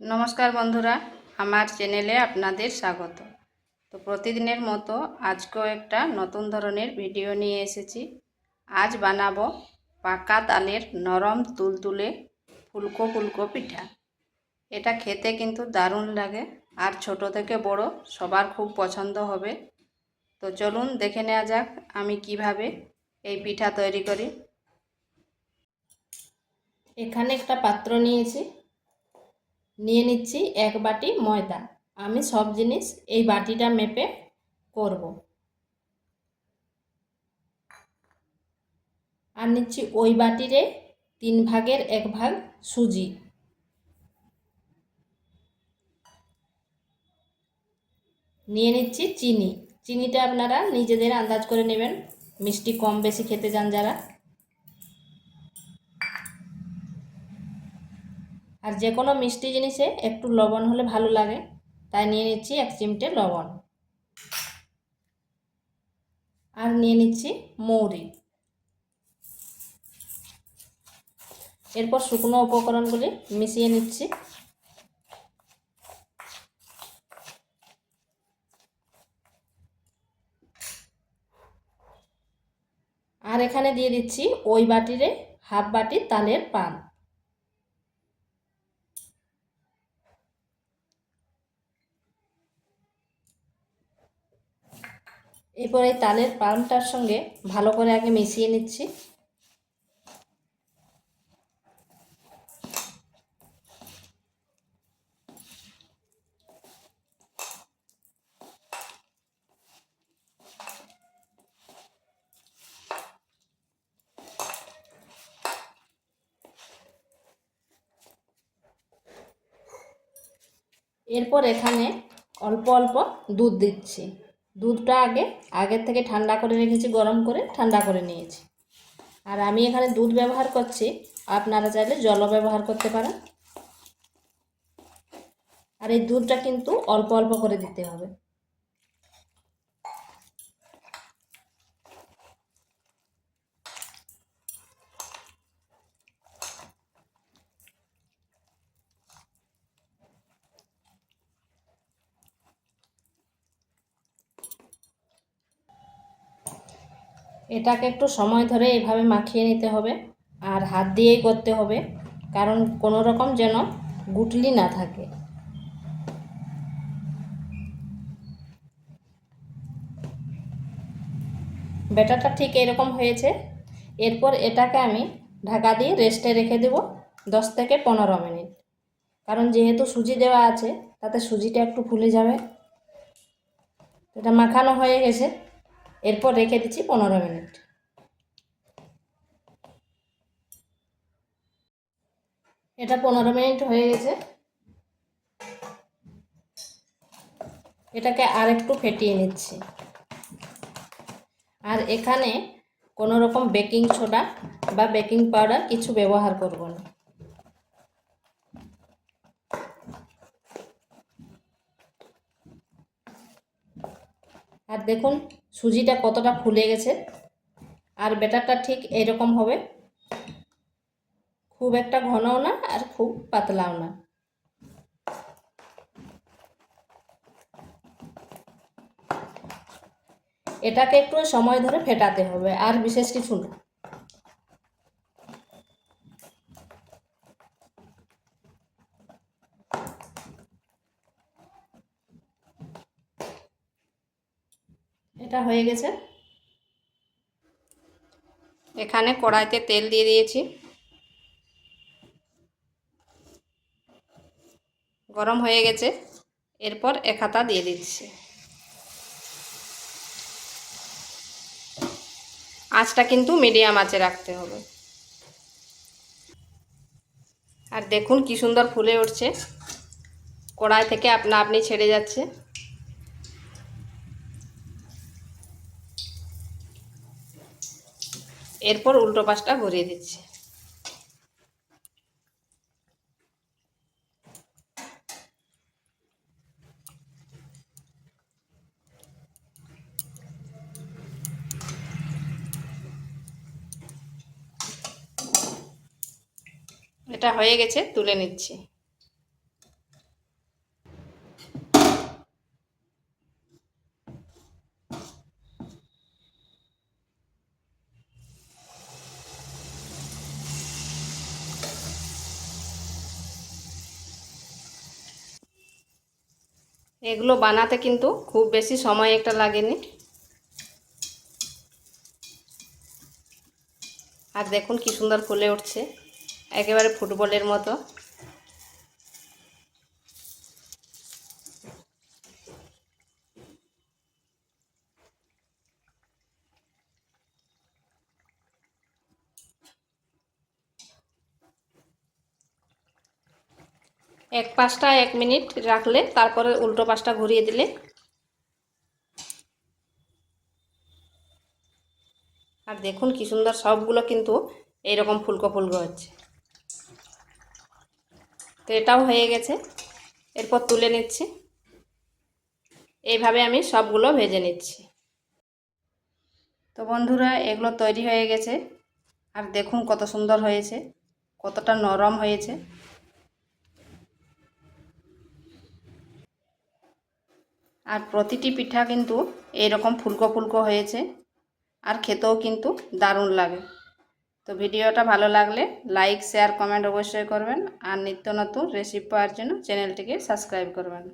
নমস্কার বন্ধুরা, আমার চ্যানেলে আপনাদের স্বাগত। তো প্রতিদিনের মতো আজকেও একটা নতুন ধরনের ভিডিও নিয়ে এসেছি। আজ বানাবো পাকা তালের নরম তুলতুলে ফুলকো ফুলকো পিঠা। এটা খেতে কিন্তু দারুণ লাগে, আর ছোট থেকে বড় সবার খুব পছন্দ হবে। তো চলুন দেখে নেওয়া যাক আমি কীভাবে এই পিঠা তৈরি করি। এখানে একটা পাত্র নিয়েছি। নিয়ে নিচ্ছি এক বাটি ময়দা। আমি সব জিনিস এই বাটিটা মেপে করব। আর নিচ্ছি ওই বাটিরে তিন ভাগের এক ভাগ সুজি। নিয়ে নিচ্ছি চিনি। চিনিটা আপনারা নিজেদের আন্দাজ করে নেবেন। মিষ্টি কম বেশি খেতে যান যারা। আর যে কোনো মিষ্টি জিনিসে একটু লবণ হলে ভালো লাগে। তাই নিয়ে নিচ্ছি এক চিমটে লবণ। আর নিয়ে নিচ্ছি মৌরি। এরপর শুকনো উপকরণগুলি মিশিয়ে নিচ্ছি। আর এখানে দিয়ে দিচ্ছি ওই বাটিরে হাফ বাটি তালের পান। এরপর এই তালের পানটার সঙ্গে ভালো করে আগে মিশিয়ে নিচ্ছি। এরপর এখানে অল্প অল্প দুধ দিচ্ছি। দুধটা আগে, আগের থেকে ঠান্ডা করে রেখেছি, গরম করে ঠান্ডা করে নিয়েছি। আর আমি এখানে দুধ ব্যবহার করছি, আপনারা চাইলে জলও ব্যবহার করতে পারেন। আর এই দুধটা কিন্তু অল্প অল্প করে দিতে হবে। এটাকে একটু সময় ধরে এভাবে মাখিয়ে নিতে হবে আর হাত দিয়েই করতে হবে, কারণ কোনো রকম যেন গুটলি না থাকে। ব্যাটারটা ঠিক এরকম হয়েছে। এরপর এটাকে আমি ঢাকা দিয়ে রেস্টে রেখে দেব দশ থেকে পনেরো মিনিট। কারণ যেহেতু সুজি দেওয়া আছে, তাতে সুজিটা একটু ফুলে যাবে। এটা মাখানো হয়ে গেছে। এরপর রেখে দিচ্ছি পনেরো মিনিট। এটা পনেরো মিনিট হয়ে গেছে। এটাকে আর একটু ফেটিয়ে নিচ্ছি। আর এখানে কোনো রকম বেকিং সোডা বা বেকিং পাউডার কিছু ব্যবহার করব না। আর দেখুন সুজিটা কতটা ফুলে গেছে? আর ব্যাটারটা ঠিক এরকম হবে। খুব একটা ঘনও না আর খুব পাতলাও না। এটাকে একটু সময় ধরে ফেটাতে হবে, আর বিশেষ কিছু না। এটা হয়ে গেছে। এখানে কড়াইতে তেল দিয়ে দিয়েছি। গরম হয়ে গেছে। এরপর এক হাতা দিয়ে দিচ্ছি। আঁচটা কিন্তু মিডিয়াম আঁচে রাখতে হবে। আর দেখুন কি সুন্দর ফুলে উঠছে। কড়াই থেকে আপনা আপনি ছেড়ে যাচ্ছে। এরপর উল্টো পাশটা ঘুরিয়ে দিচ্ছি। এটা হয়ে গেছে তুলে নিচ্ছি। এগুলো বানাতে কিন্তু খুব বেশি সময় একটা লাগেনি। আর দেখুন কি সুন্দর ফুলে উঠছে। একেবারে ফুটবলের মতো। এক পাশটা এক মিনিট রাখলে তারপরে উল্টো পাশটা ঘুরিয়ে দিলে। আর দেখুন কি সুন্দর সবগুলো কিন্তু এইরকম ফুলকো ফুলকো হচ্ছে। তো এটাও হয়ে গেছে। এরপর তুলে নিচ্ছি। এইভাবে আমি সবগুলো ভেজে নিচ্ছি। তো বন্ধুরা, এগুলো তৈরি হয়ে গেছে। আর দেখুন কত সুন্দর হয়েছে, কতটা নরম হয়েছে। আর প্রতিটি পিঠা কিন্তু এইরকম ফুলকো ফুলকো হয়েছে। আর খেতেও কিন্তু দারুণ লাগে। তো ভিডিওটা ভালো লাগলে লাইক, শেয়ার, কমেন্ট অবশ্যই করবেন। আর নিত্য নতুন রেসিপি পাওয়ার জন্য চ্যানেলটিকে সাবস্ক্রাইব করবেন।